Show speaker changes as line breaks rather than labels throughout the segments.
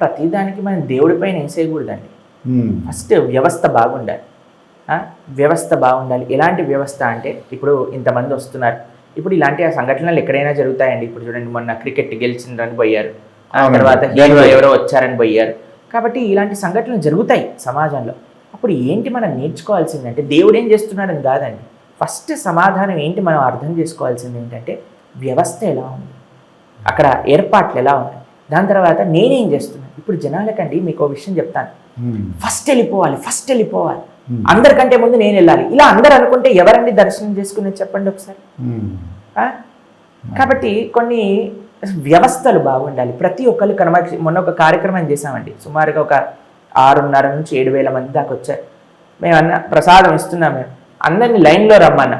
ప్రతిదానికి మనం దేవుడి పైన వేసేయకూడదండి. ఫస్ట్ వ్యవస్థ బాగుండాలి. ఆ? వ్యవస్థ బాగుండాలి. ఎలాంటి వ్యవస్థ అంటే ఇప్పుడు ఇంతమంది వస్తున్నారు. ఇప్పుడు ఇలాంటి ఆ సంఘటనలు ఎక్కడైనా జరుగుతాయండి. ఇప్పుడు చూడండి మొన్న క్రికెట్ గెలిచిందని పోయారు. ఆ. తర్వాత హీరో. ఎవరో వచ్చారని పోయారు. కాబట్టి ఇలాంటి సంఘటనలు జరుగుతాయి సమాజంలో. అప్పుడు ఏంటి మనం నేర్చుకోవాల్సిందంటే దేవుడు ఏం చేస్తున్నాడని కాదండి. ఫస్ట్ సమాధానం ఏంటి మనం అర్థం చేసుకోవాల్సింది ఏంటంటే వ్యవస్థ ఎలా ఉంది? అక్కడ ఏర్పాట్లు ఎలా ఉన్నాయి? దాని తర్వాత నేనేం చేస్తున్నాను? ఇప్పుడు జనాలకండి మీకు ఒక విషయం చెప్తాను. ఫస్ట్ వెళ్ళిపోవాలి ఫస్ట్ వెళ్ళిపోవాలి. అందరికంటే ముందు నేను వెళ్ళాలి. ఇలా అందరు అనుకుంటే ఎవరండి దర్శనం చేసుకునేది చెప్పండి ఒకసారి? కాబట్టి కొన్ని వ్యవస్థలు బాగుండాలి. ప్రతి ఒక్కరు కనుమ మొన్న ఒక కార్యక్రమం చేసామండి సుమారుగా ఒక ఆరున్నర నుంచి ఏడు వేల మంది దాకా వచ్చారు. మేము అన్న ప్రసాదం ఇస్తున్నాం మేము. అందరిని లైన్లో రమ్మన్నా.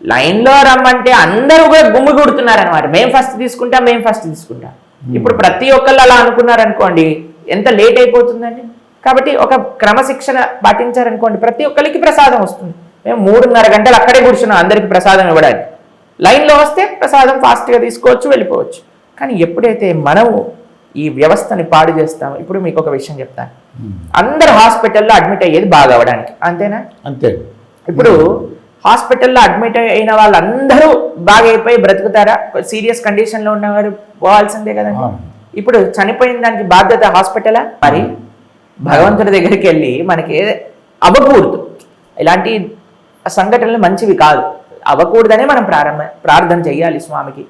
లైన్లో రమ్మంటే అందరూ కూడా గుమ్మి కొడుతున్నారు అనమాట మేము ఫస్ట్ తీసుకుంటాం మేము ఫస్ట్ తీసుకుంటాం. ఇప్పుడు ప్రతి ఒక్కళ్ళు అలా అనుకున్నారు అనుకోండి ఎంత లేట్ అయిపోతుందండి? కాబట్టి ఒక క్రమశిక్షణ పాటించారనుకోండి ప్రతి ఒక్కరికి ప్రసాదం వస్తుంది. మేము మూడున్నర గంటలు అక్కడే కూర్చున్నాం అందరికి ప్రసాదం ఇవ్వడానికి. లైన్లో వస్తే ప్రసాదం ఫాస్ట్గా తీసుకోవచ్చు వెళ్ళిపోవచ్చు. కానీ ఎప్పుడైతే మనము ఈ వ్యవస్థని పాడు చేస్తామో ఇప్పుడు మీకు ఒక విషయం చెప్తాను.
ఉమ్.
అందరు హాస్పిటల్లో అడ్మిట్ అయ్యేది బాగా అవ్వడానికి అంతేనా?
అంతే.
ఇప్పుడు హాస్పిటల్లో అడ్మిట్ అయిన వాళ్ళందరూ బాగా అయిపోయి బ్రతుకుతారా? సీరియస్ కండిషన్లో ఉన్నవారు పోవాల్సిందే కదండి. ఇప్పుడు చనిపోయిన దానికి బాధ్యత హాస్పిటలా? మరి భగవంతుడి దగ్గరికి వెళ్ళి మనకి అవ్వకూడదు. ఇలాంటి సంఘటనలు మంచివి కాదు. అవ్వకూడదనే మనం ప్రారంభ ప్రార్థన చేయాలి స్వామికి.